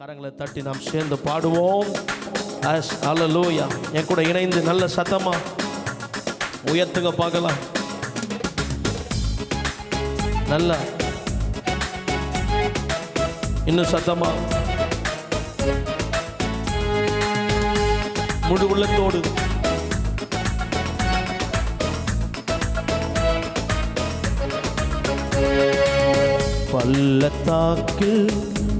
கரங்களை தட்டி நாம் சேர்ந்து பாடுவோம். அஸ் என் கூட இணைந்து நல்ல சத்தமா? உயர்த்துங்க பார்க்கலாம். நல்லா. இன்னும் சத்தமா? முழு உள்ளத்தோடு. பள்ளத்தாக்கில்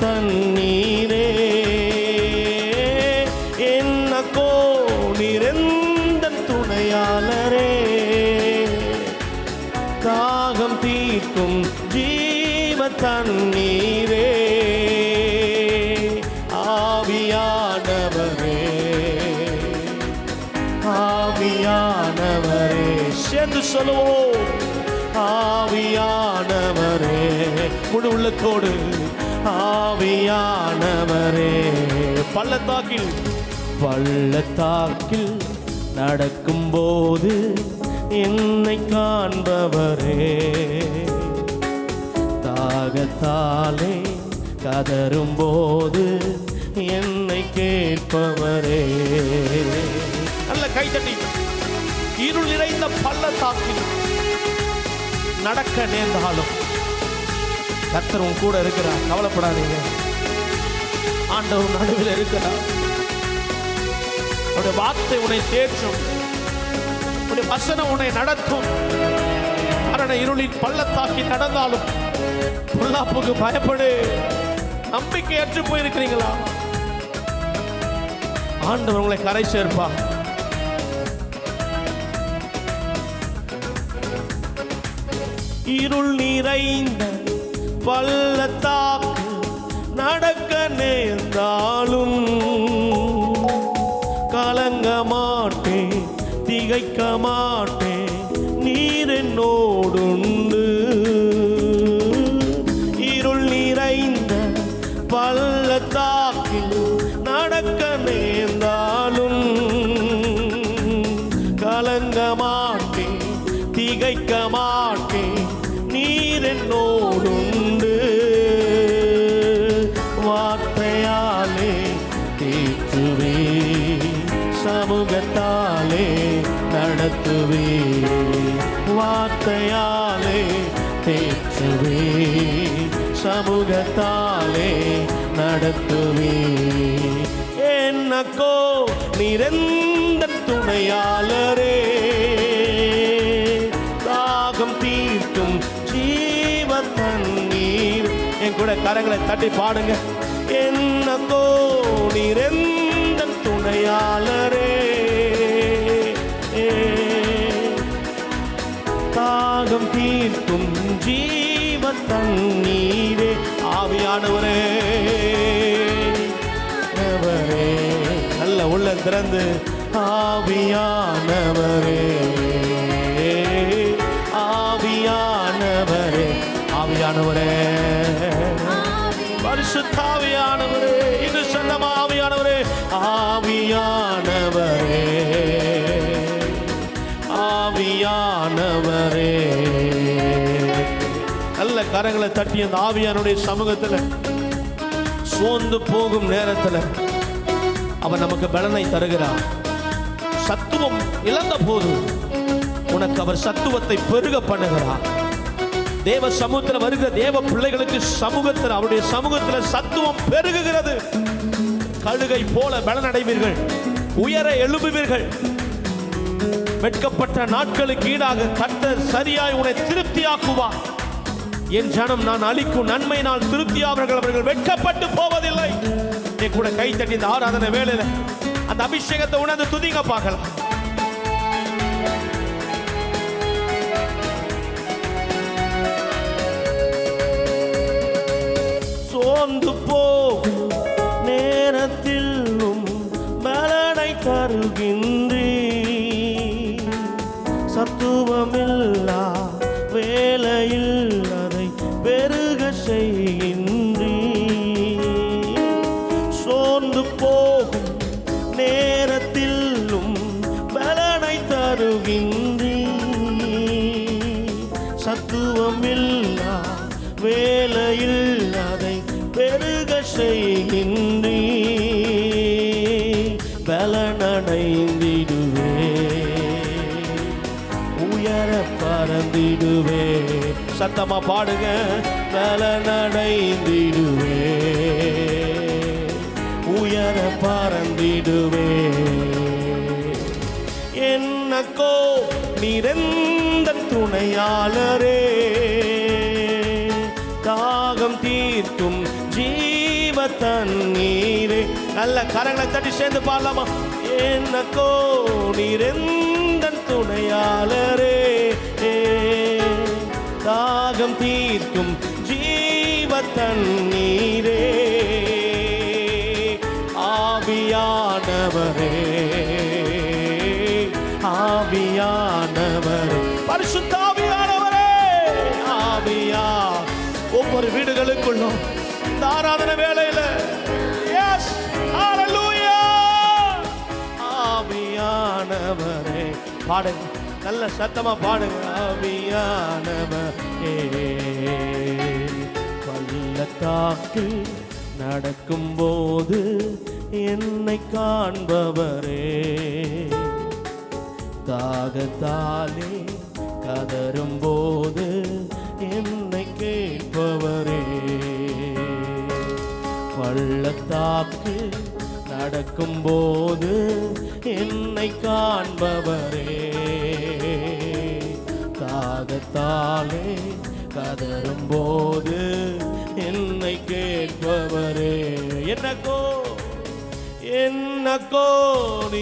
தண்ணீரே. என்னக்கோ நிரந்த துணையாளரே. தாகம் தீர்க்கும் ஜீவ தண்ணீரே. ஆவியானவரே. ஆவியானவரே. சேர்ந்து சொல்லுவோம். ஆவியானவரே. முழு உள்ளத்தோடு. ஆவியானவரே. பள்ளத்தாக்கில். பள்ளத்தாக்கில் நடக்கும்போது என்னை காண்பவரே. தாகத்தாலே கதறும்போது என்னை கேட்பவரே. நல்ல கைதட்டி. இருள் நிறைந்த பள்ளத்தாக்கில் நடக்க நேர்ந்தாலும் கர்த்தர் உன் கூட இருக்கிறார். கவலைப்படாதீங்க. ஆண்டவர் நடுவில் இருக்கிறார். அவருடைய வார்த்தை உன்னை தேற்றும். அவருடைய வசனம் உன்னை நடத்தும். மரண இருளின் பள்ளத்தாக்கி நடந்தாலும் பொல்லாப்புக்கு பயப்படு. நம்பிக்கை அற்று போயிருக்கிறீங்களா? ஆண்டவர் உங்களை கரை சேர்ப்பா. இருள் நிறைந்த பள்ளத்தாக்கு நடக்க நேர்ந்தாலும் கலங்க மாட்டேன் திகைக்க மாட்டேன் நீர் என்னோடுண்டு. வார்த்தையாலே தேற்றுவே சமூகத்தாலே நடத்துவே. என்னக்கோ நிரந்த துணையாளரே தாகம் தீர்க்கும் ஜீவ தண்ணீர் என் கூட கரங்களை தட்டி பாடுங்க. என்னக்கோ நிரந்த துணையாளர் ஜீவ தண்ணீரே ஆவியானவரே. ஆவியானவரே. நல்ல உள்ள திறந்து ஆவியானவரே. ஆவியானவரே ஆவியானவரே. பரிசுத்தாவியானவரே இது சொந்தமா ஆவியானவரே? ஆவியானவரே. ஆவியானவரே. கரங்களை தட்டி அந்த ஆவியானுடைய சமூகத்தில் சோர்ந்து போகும் நேரத்தில் அவன் நமக்கு பலனை தருகிறான் சத்துவம் இழந்த போது உனக்கு அவர் சத்துவத்தை பெருக பண்ணுகிறார். தேவ சமூகத்தில் வருகிற தேவ பிள்ளைகளுக்கு சமூகத்தில் அவருடைய சமூகத்தில் சத்துவம் பெருகுகிறது. கழுகை போல பலனடைவீர்கள். உயர எழும்புவீர்கள். வெட்கப்பட்ட நாட்களுக்கு ஈடாக கர்த்தர் சரியாய் உன்னை திருப்தியாக்குவார். என் ஜனம் நான் அளிக்கும் நன்மையினால் திருப்தியாவர்கள் அவர்கள் வெட்கப்பட்டு போவதில்லை. நீ கூட கை தட்டி இந்த ஆராதனை வேலையில அந்த அபிஷேகத்தை உணர்ந்து துதிங்க பார்க்கலாம். சத்தமா பாடுங்க. பலனடைந்திடுவே உயர பறந்திடுவே. என்னக்கோ நிரந்த துணையாளரே. தாகம் தீர்க்கும் ஜீவ தண்ணீரே. நல்ல கரங்களை தட்டி சேர்ந்து பாடலாமா? என்னக்கோ நிரந்த துணையாளரே. தாகம் தீர்க்கும் ஜீவ தண்ணீரே ஆவியானவரே ஆவியானவரே பரிசுத்த ஆவியானவரே ஆவியா ஒவ்வொரு வீடுகளுக்குள்ளும் இந்த ஆராதனை வேலையில ஆவியானவரே பாடுங்க நல்ல சத்தமா பாடுங்க. ஆவியானவரே பள்ளத்தாக்கில் நடக்கும்போது என்னை காண்பவரே. தாகத்தாலே கதரும் போது என்னை கேட்பவரே. பள்ளத்தாக்கு நடக்கும் போது என்னை காண்பவரே. தாகத்தாலே கதறும்போது என்னை கேட்பவரே. என்னக்கோ என்னக்கோ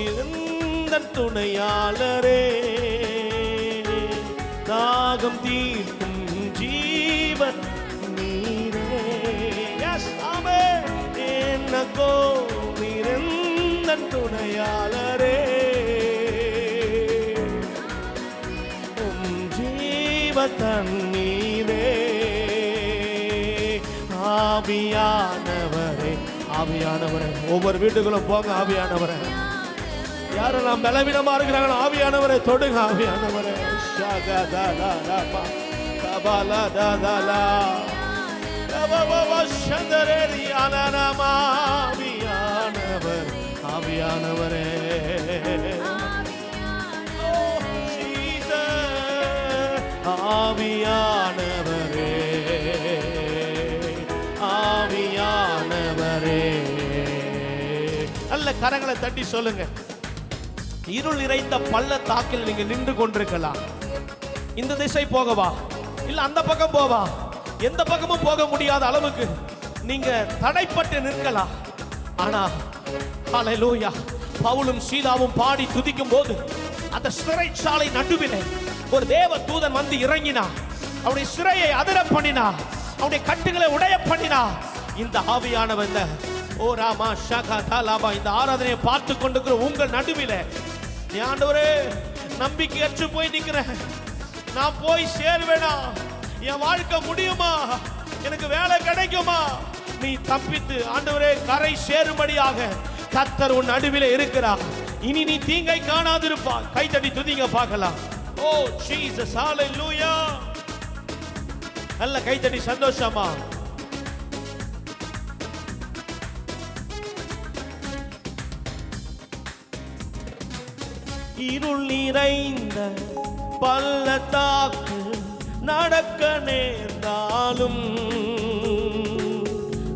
இருந்த துணையாளரே. தாகம் தீர்க்கும் ஜீவன் நீரே. என்னக்கோ தன் துணையாளரே. உம் ஜீவ தண்ணீரே ஆவியானவரே. ஆவியானவரே. ஒவ்வொரு வீட்டுக்குள்ள போங்க ஆவியானவரே. யாரெல்லாம் பலவீனமா இருக்கிறாங்களோ ஆவியானவரை தொடுங்க ஆவியானவரே. ஆவியானவர் ஆவியானவரே. ஆவியானவரே. ஆவியானவரே. நல்ல கரங்களை தட்டி சொல்லுங்க. இருள் நிறைந்த பள்ளத்தாக்கில் நீங்க நின்று கொண்டிருக்கலாம். இந்த திசை போகவா இல்ல அந்த பக்கம் போவா. எந்த பக்கமும் போக முடியாத அளவுக்கு நீங்க தடைப்பட்டு நிற்கலாம். ஆனா ஹalleluya. பவுலும் சீலாவும் பாடி துதிக்கும் போது அந்த சிறைச்சாலை நடுவிலே ஒரு தேவ தூதன் வந்து இறங்கினா அவனுடைய சிறையை அதிர பண்ணினா அவனுடைய கட்டுகளை உடைய பண்ணினா இந்த ஆவியானவன் இந்த ஓ ராமா ஷகா தாலாபா இந்த ஆராதனையை பார்த்து கொண்டிருக்கிற உங்கள் நடுவில் நீ நம்பிக்கை அற்று போய் நிற்கிறேன். நான் போய் சேருவேனா? என் வாழ்க்கை முடியுமா? எனக்கு வேலை கிடைக்குமா? நீ தப்பித்து ஆண்டவரே கரை சேரும்படியாக கத்தர் உன் நடுவில் இருக்கிறார். இனி நீ தீங்கை காணாதிருப்பா கைத்தடி துதிங்க பார்க்கலாம். ஓ ஜீசஸ் ஹalleluya நல்ல கைத்தடி சந்தோஷமா? இருள் நிறைந்த பள்ளத்தாக்கு நடக்க நேர்ந்தாலும்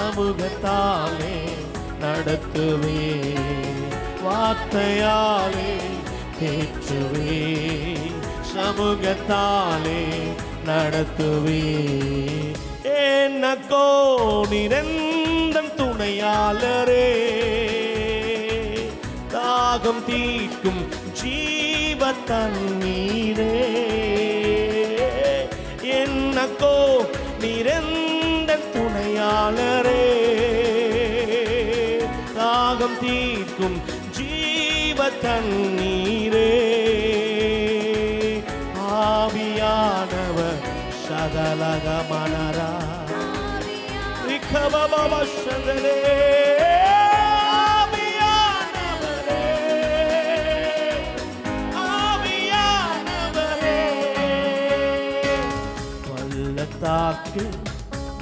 சமூகத்தாலே நடத்துவே வார்த்தையாலே தேற்றுவே சமூகத்தாலே நடத்துவே என்னக்கோ நிரந்தம் துணையாளரே. தாகம் தீர்க்கும் ஜீவ தண்ணீரே தீர்க்கும் ஜீவ தண்ணீரே ஆவியானவர் சகலக மனரா விகவபவசதலே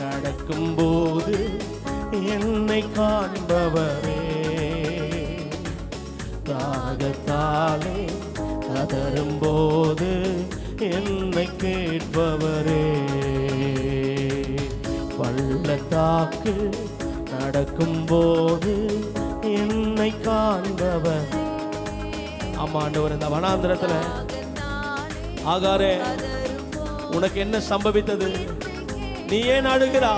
நடக்கும் போது கேட்பவரே பள்ளத்தாக்கு நடக்கும்போது என்னை காண்பவர். ஆமா ஆண்டவர் இந்த வனாந்திரத்தில் ஆகாரே உனக்கு என்ன சம்பவித்தது? நீ ஏன் அழுகிறா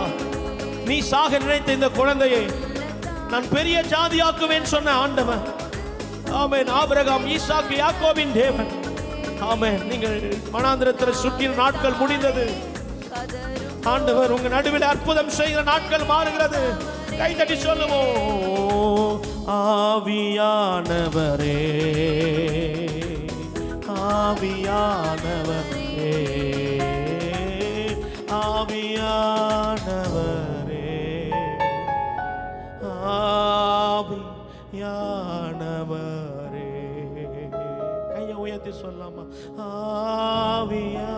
நீ சாக நினைத்த இந்த குழந்தையை நான் பெரிய ஜாதியாக்குவேன் சொன்ன ஆண்டவன் ஆமேன். ஆபிரகாம் ஈசாக்கு யாக்கோவின் தேவன். ஆமென் நீங்கள் மனாந்திரத்தில் சுற்றின நாட்கள் முடிந்தது. ஆண்டவர் உங்க நடுவில் அற்புதம் செய்கிற நாட்கள் மாறுகிறது. கை தட்டி சொல்லுவோம் ஆவியானவரே ஆவியானவரே ஆவியானவர். ஆவியா